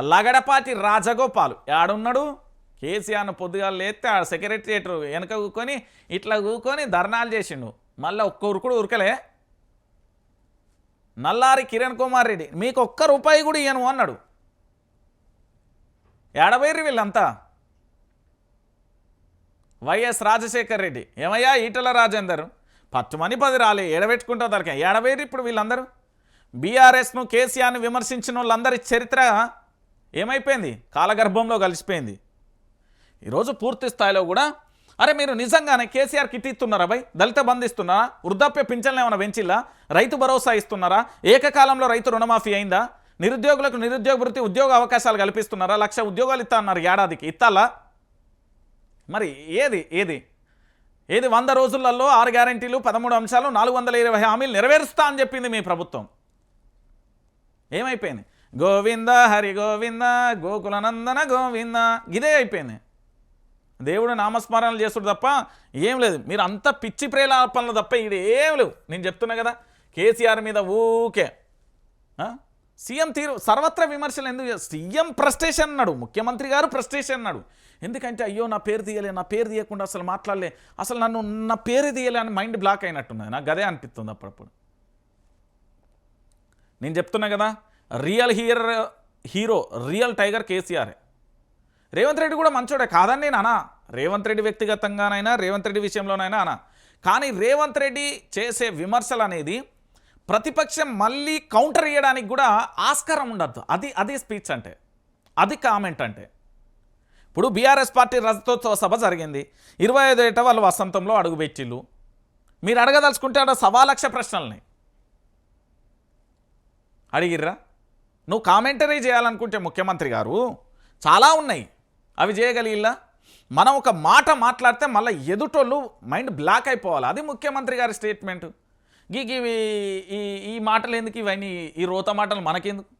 లగడపాటి రాజగోపాల్ ఆడున్నాడు కేసీఆర్ను పొద్దుగా లేస్తే ఆ సెక్రటరియట్ వెనక కూకొని ఇట్లా కూకొని ధర్నాలు చేసిండు. మళ్ళీ ఒక్క ఉరుకుడు ఉరకలే. నల్లారి కిరణ్ కుమార్ రెడ్డి మీకు ఒక్క రూపాయి కూడా ఇయ్యను అన్నాడు. ఏడబైర్రి వీళ్ళంతా? వైఎస్ రాజశేఖర్ రెడ్డి ఏమయ్యా ఈటల రాజేందర్? పట్టుమని పది రాలే ఏడబెట్టుకుంటా దొరక ఏడబైర్రి ఇప్పుడు వీళ్ళందరూ? బీఆర్ఎస్ను కేసీఆర్ను విమర్శించిన వాళ్ళందరి చరిత్ర ఏమైపోయింది? కాలగర్భంలో కలిసిపోయింది. ఈరోజు పూర్తి స్థాయిలో కూడా అరే మీరు నిజంగానే కేసీఆర్ కిట్ ఇస్తున్నారా భయ్? దళిత బంధిస్తున్నారా వృద్ధాప్య పింఛన్లు ఏమైనా పెంచిల్లా? రైతు భరోసా ఇస్తున్నారా? ఏకకాలంలో రైతు రుణమాఫీ అయిందా? నిరుద్యోగులకు నిరుద్యోగ వృత్తి ఉద్యోగ అవకాశాలు కల్పిస్తున్నారా? లక్ష ఉద్యోగాలు ఇస్తా అన్నారు ఏడాదికి. ఇత్తాలా మరి ఏది? ఏది? ఏది వంద రోజులలో ఆరు గ్యారంటీలు పదమూడు అంశాలు నాలుగు వందల ఇరవై హామీలు నెరవేరుస్తా అని చెప్పింది మీ ప్రభుత్వం. ఏమైపోయింది? గోవింద హరి గోవింద గోకులనందన గోవింద. ఇదే అయిపోయింది. దేవుడు నామస్మరణలు చేస్తుడు తప్ప ఏం లేదు. మీరు అంత పిచ్చి ప్రేలాపనలు తప్ప ఇది ఏం లేవు. నేను చెప్తున్నా కదా కేసీఆర్ మీద ఊకే. సీఎం తీరు సర్వత్ర విమర్శలు ఎందుకు సీఎం ప్రస్టేషన్ అన్నాడు ముఖ్యమంత్రి గారు ప్రస్టేషన్ అన్నాడు. ఎందుకంటే అయ్యో నా పేరు తీయలే నా పేరు తీయకుండా అసలు మాట్లాడలే. అసలు నన్ను నా పేరు తీయలే అని మైండ్ బ్లాక్ అయినట్టున్నది. నాకు గదే అనిపిస్తుంది అప్పుడప్పుడు. నేను చెప్తున్నా కదా real hero hero real tiger కేసీఆర్ఏ Revanth Reddy కూడా మంచోడే కాదని నేను. అనా రేవంత్ రెడ్డి వ్యక్తిగతంగానైనా రేవంత్ రెడ్డి విషయంలోనైనా అనా. కానీ రేవంత్ రెడ్డి చేసే విమర్శలు అనేది ప్రతిపక్షం మళ్ళీ కౌంటర్ చేయడానికి కూడా ఆస్కారం ఉండద్దు. అది అది స్పీచ్ అంటే అది కామెంట్ అంటే. ఇప్పుడు బీఆర్ఎస్ పార్టీ రజతోత్సవ సభ జరిగింది. ఇరవై ఐదు ఏట వాళ్ళు వసంతంలో అడుగుపెట్టిళ్ళు మీరు అడగదలుచుకుంటే ఆడ సవా లక్ష ప్రశ్నల్ని. అడిగిర్రా? నువ్వు కామెంటరీ చేయాలనుకుంటే ముఖ్యమంత్రి గారు చాలా ఉన్నాయి. అవి చేయగలిగిలా మనం ఒక మాట మాట్లాడితే మళ్ళీ ఎదుటోళ్ళు మైండ్ బ్లాక్ అయిపోవాలి. అది ముఖ్యమంత్రి గారి స్టేట్మెంట్. గీ ఈ ఈ మాటలు ఎందుకు ఇవన్నీ ఈ రోత మాటలు మనకెందుకు?